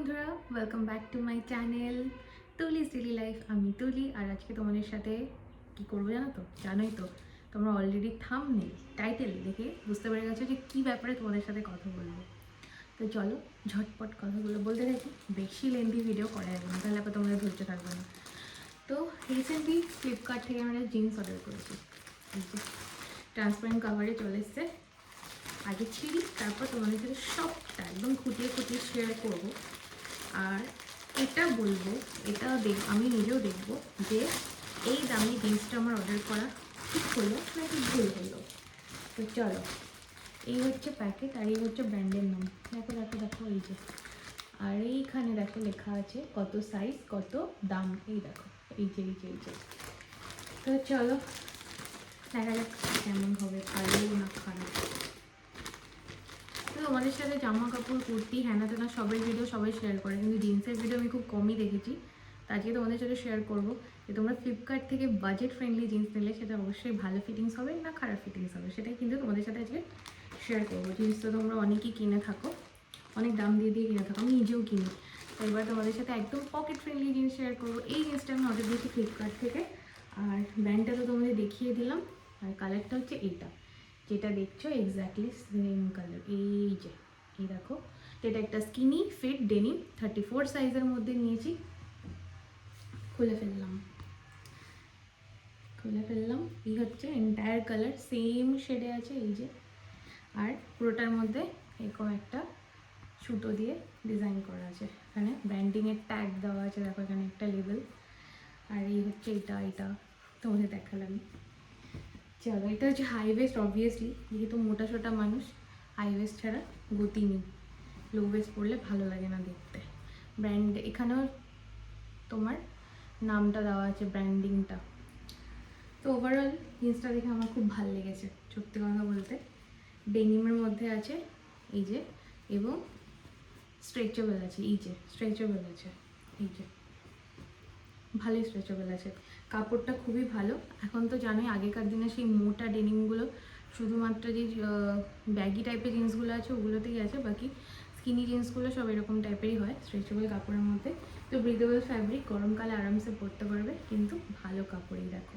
বন্ধুরা welcome back to my channel তুলিস daily life আমি তুলি, আর আজকে তোমাদের সাথে কি করব জানো তো? জানোই তো, তোমরা অলরেডি থাম নেই টাইটেল দেখে বুঝতে পেরে গেছো যে কী ব্যাপারে তোমাদের সাথে কথা বলব। তো চলো, ঝটপট কথাগুলো বলতে থাকি। বেশি লেন্দি ভিডিও করা যাবে না, তাহলে আবার তোমাদের ধৈর্য থাকবে না। তো রিসেন্টলি ফ্লিপকার্ট থেকে আমরা জিন্স অর্ডার করেছি। ট্রান্সপারেন্ট কাভারে চলে এসছে। আগে ছিঁড়ি, তারপর তোমাদের সাথে সবটা একদম খুঁটিয়ে খুঁটিয়ে শেয়ার করব। আর এটা বলব, এটা দেখ, আমি নিজেও দেখব যে এই দামি জিন্সটা আমার অর্ডার করা ঠিক হলো নাকি ভুল হলো। তো চলো, এই হচ্ছে প্যাকেট আর এই হচ্ছে ব্র্যান্ডের নাম দেখো দেখো দেখো, এই যে। আর এইখানে দেখো লেখা আছে কত সাইজ কত দাম। এই দেখো, এই যে এই যে এই যে। তো চলো, দেখা যাক কেমন হবে ভালো না খারাপ। তোমাদের সাথে জামা কাপড়, কুর্তি, হ্যানা তেনা সবের ভিডিও সবাই শেয়ার করে। কিন্তু জিন্সের ভিডিও আমি খুব কমই দেখেছি। আজকে তোমাদের সাথে শেয়ার করব যে তোমরা ফ্লিপকার্ট থেকে বাজেট ফ্রেন্ডলি জিন্স নিলে সেটা অবশ্যই ভালো ফিটিংস হবে না খারাপ ফিটিংস হবে, সেটাই কিন্তু তোমাদের সাথে আজকে শেয়ার করব। জিন্স তো তোমরা অনেকেই কিনে থাকো, অনেক দাম দিয়ে দিয়ে কিনে থাকো, আমি নিজেও কিনি। তো এবার তোমাদের সাথে একদম পকেট ফ্রেন্ডলি জিন্স শেয়ার করব। এই জিনিসটা আমি অর্ডার দিয়েছি ফ্লিপকার্ট থেকে, আর ব্র্যান্ডটা তো তোমাদের দেখিয়ে দিলাম, আর কালারটা হচ্ছে এইটা যেটা দেখছ এক্স্যাক্টলি সেম কালার এই যে, এই দেখো, এটা একটা skinny fit denim thirty four সাইজের মধ্যে নিয়েছি। খুলে ফেললাম। খুলে ফেললাম। এই হচ্ছে এন্টায়ার কালার সেম শেডে আছে এই যে। আর পুরোটার মধ্যে এরকম একটা সুতো দিয়ে ডিজাইন করা আছে। এখানে ব্র্যান্ডিংয়ের ট্যাগ দেওয়া আছে, দেখো এখানে একটা লেবেল আর এই হচ্ছে এটা এটা তোমাদের দেখালাম। চলো, এটা হচ্ছে হাই ওয়েস্ট অবভিয়াসলি যেহেতু মোটা সোটা মানুষ হাই ওয়েস্ট ছাড়া গতি নেই। লো ওয়েস্ট পরলে ভালো লাগে না দেখতে। ব্র্যান্ড এখানেও তোমার নামটা দেওয়া আছে ব্র্যান্ডিংটা তো ওভারঅল জিন্সটা দেখে আমার খুব ভালো লেগেছে, সত্যি কথা বলতে। ডেনিমের মধ্যে আছে, এই যে, এবং স্ট্রেচেবল আছে, এই যে স্ট্রেচেবল আছে, এই যে। ভালোই স্ট্রেচেবল আছে। কাপড়টা খুবই ভালো। এখন তো জানোই আগেকার দিনে সেই মোটা ডেনিমগুলো শুধুমাত্র যে ব্যাগি টাইপের জিন্সগুলো আছে, ওগুলোতেই আছে, বাকি স্কিনি জিন্সগুলো সব এরকম টাইপেরই হয় স্ট্রেচেবল কাপড়ের মধ্যে। তো ব্রিদেবল ফ্যাব্রিক গরমকালে আরামসে পরতে পারবে, কিন্তু ভালো কাপড়ই দেখো।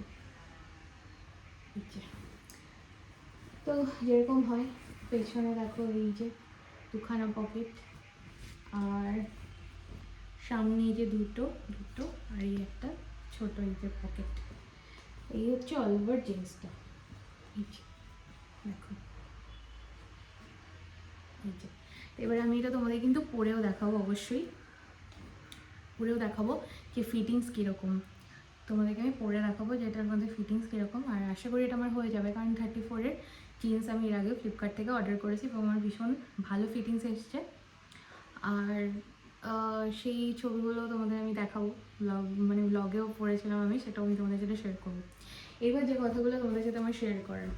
তো যেরকম হয়, পেছনে দেখো এই যে দুখানা পকেট আর সামনে যে দুটো দুটো আর এই একটা। ছোট এই যে পকেট এই হচ্ছে অল ওভার জিন্সটা। দেখো। এবার আমি এটা তোমাদের কিন্তু পরেও দেখাবো অবশ্যই। পরেও দেখাবো যে ফিটিংস কীরকম। তোমাদেরকে আমি পরে দেখাবো যে এটার মধ্যে ফিটিংস কীরকম। আর আশা করি এটা আমার হয়ে যাবে, কারণ থার্টি ফোরের জিন্স আমি এর আগে ফ্লিপকার্ট থেকে অর্ডার করেছি এবং আমার ভীষণ ভালো ফিটিংস এসছে। আর সেই ছবিগুলো তোমাদের আমি দেখাবো। ব্লগ মানে ব্লগেও পড়েছিলাম আমি সেটাও আমি তোমাদের সাথে শেয়ার করব। এবার যে কথাগুলো তোমাদের সাথে আমার শেয়ার করার,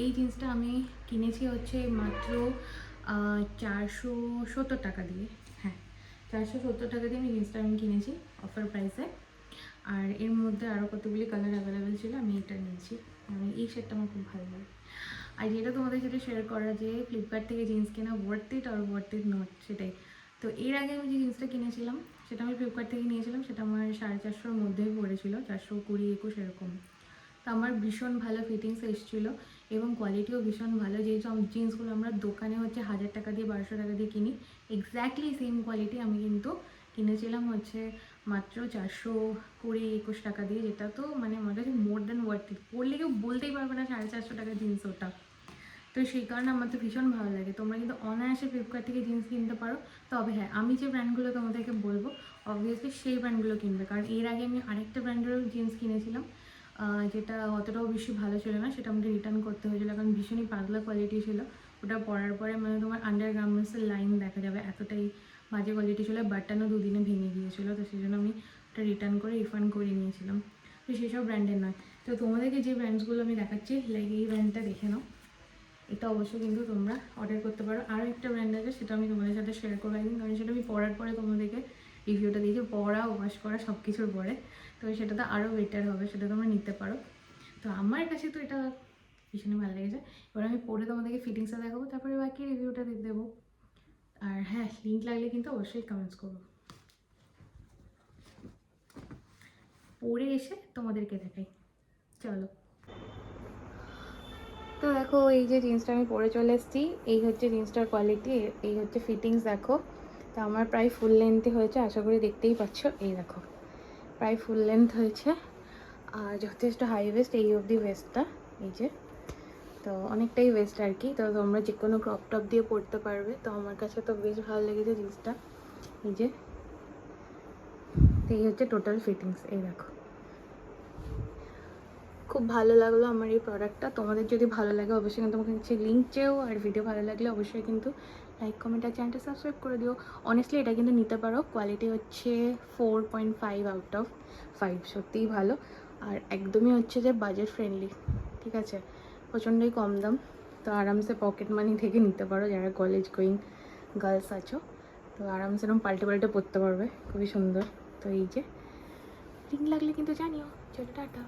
এই জিন্সটা আমি কিনেছি হচ্ছে মাত্র চারশো সত্তর টাকা দিয়ে। হ্যাঁ চারশো সত্তর টাকা দিয়ে আমি জিন্সটা আমি কিনেছি অফার প্রাইসে আর এর মধ্যে আরও কতগুলি কালার অ্যাভেলেবেল ছিল আমি এটা নিয়েছি। আমি এই সেটটা আমার খুব ভালো লাগে। আর যেটা তোমাদের সাথে শেয়ার করা যে ফ্লিপকার্ট থেকে জিন্স কেনা ওয়ার্থ ইট আর ওয়ার্থ ইট নট সেটাই। তো এর আগে আমি যে জিন্সটা কিনেছিলাম, সেটা আমি ফ্লিপকার্ট থেকে নিয়েছিলাম, সেটা আমার সাড়ে চারশোর মধ্যেই পড়েছিল, চারশো কুড়ি, একুশ এরকম। তো আমার ভীষণ ভালো ফিটিংস এসেছিল এবং কোয়ালিটিও ভীষণ ভালো। যেহেতু জিন্সগুলো আমরা দোকানে হচ্ছে হাজার টাকা দিয়ে, বারোশো টাকা দিয়ে কিনি এক্স্যাক্টলি সেম কোয়ালিটি আমি কিন্তু কিনেছিলাম হচ্ছে মাত্র চারশো কুড়ি, একুশ টাকা দিয়ে, যেটা তো মানে আমার কাছে মোর দ্যান ওয়ার্থ ইট পড়লে কেউ বলতেই পারবে না সাড়ে চারশো টাকা জিন্স ওটা। তো সেই কারণে আমার তো ভীষণ ভালো লাগে। তোমরা কিন্তু অনায়াসে ফ্লিপকার্ট থেকে জিন্স কিনতে পারো। তবে হ্যাঁ আমি যে ব্র্যান্ডগুলো তোমাদেরকে বলব অবভিয়াসলি সেই ব্র্যান্ডগুলো কিনবে। কারণ এর আগে আমি আরেকটা ব্র্যান্ডেরও জিন্স কিনেছিলাম যেটা অতটাও বেশি ভালো ছিল না, সেটা আমাকে রিটার্ন করতে হয়েছিল। কারণ ভীষণই পাতলা কোয়ালিটি ছিল। ওটা পরার পরে মানে তোমার আন্ডার গার্মেন্টসের লাইন দেখা যাবে, এতটাই বাজে কোয়ালিটি ছিল। বাটটানও দুদিনে ভেঙে গিয়েছিল, তো সেই জন্য আমি ওটা রিটার্ন করে রিফান্ড করে নিয়েছিলাম। তো সেসব ব্র্যান্ডের নয়। তো তোমাদেরকে যে ব্র্যান্ডসগুলো আমি দেখাচ্ছি লাইক এই ব্র্যান্ডটা দেখে নাও। এটা অবশ্যই কিন্তু তোমরা অর্ডার করতে পারো। আরও একটা ব্র্যান্ড আছে, সেটা আমি তোমাদের সাথে শেয়ার করব একদিন, কারণ সেটা আমি পরার পরে তোমাদেরকে রিভিউটা দিয়েছি। পড়া ওয়াশ করা সব কিছুর পরে। তো সেটা তো আরও বেটার হবে, সেটা তোমরা নিতে পারো। তো আমার কাছে তো এটা ভীষণই ভালো লেগেছে। এবার আমি পরে তোমাদেরকে ফিটিংসটা দেখাবো, তারপরে বাকি রিভিউটা দিয়ে দেবো। আর হ্যাঁ লিঙ্ক লাগলে কিন্তু অবশ্যই কমেন্টস করব পরে এসে তোমাদেরকে দেখাই। চলো। দেখো, এই যে জিন্সটা আমি পরে চলে এসেছি, এই হচ্ছে জিন্সটার কোয়ালিটি এই হচ্ছে ফিটিংস দেখো। তো আমার প্রায় ফুল লেন্থে হয়েছে, আশা করি দেখতেই পাচ্ছ। এই দেখো, প্রায় ফুল লেন্থ হয়েছে। আর যথেষ্ট হাই ওয়েস্ট এই অবধি ওয়েস্টটা এই যে। তো অনেকটাই ওয়েস্ট আর কি। তো তোমরা যে কোনো ক্রপ টপ দিয়ে পরতে পারবে। তো আমার কাছে তো বেশ ভালো লেগেছে জিন্সটা। এই যে এই হচ্ছে টোটাল ফিটিংস এই দেখো। খুব ভালো লাগল আমার এই প্রোডাক্টটা তোমাদের যদি ভালো লাগে, অবশ্যই কিন্তু তোমাকে হচ্ছে লিঙ্ক চেয়েও আর ভিডিও ভালো লাগলে অবশ্যই কিন্তু লাইক কমেন্ট আর চ্যানেলটা সাবস্ক্রাইব করে দিও। অনেস্টলি এটা কিন্তু নিতে পারো। কোয়ালিটি হচ্ছে four point five out of five সত্যিই ভালো। আর একদমই হচ্ছে যে বাজেট ফ্রেন্ডলি ঠিক আছে? প্রচণ্ডই কম দাম। তো আরামসে পকেট মানি থেকে নিতে পারো, যারা কলেজ গোয়িং গার্লস আছো। তো আরামসে এরকম পাল্টে পাল্টে পরতে পারবে। খুবই সুন্দর। তো এই যে লিঙ্ক লাগলে কিন্তু জানিও। চলো টাটা।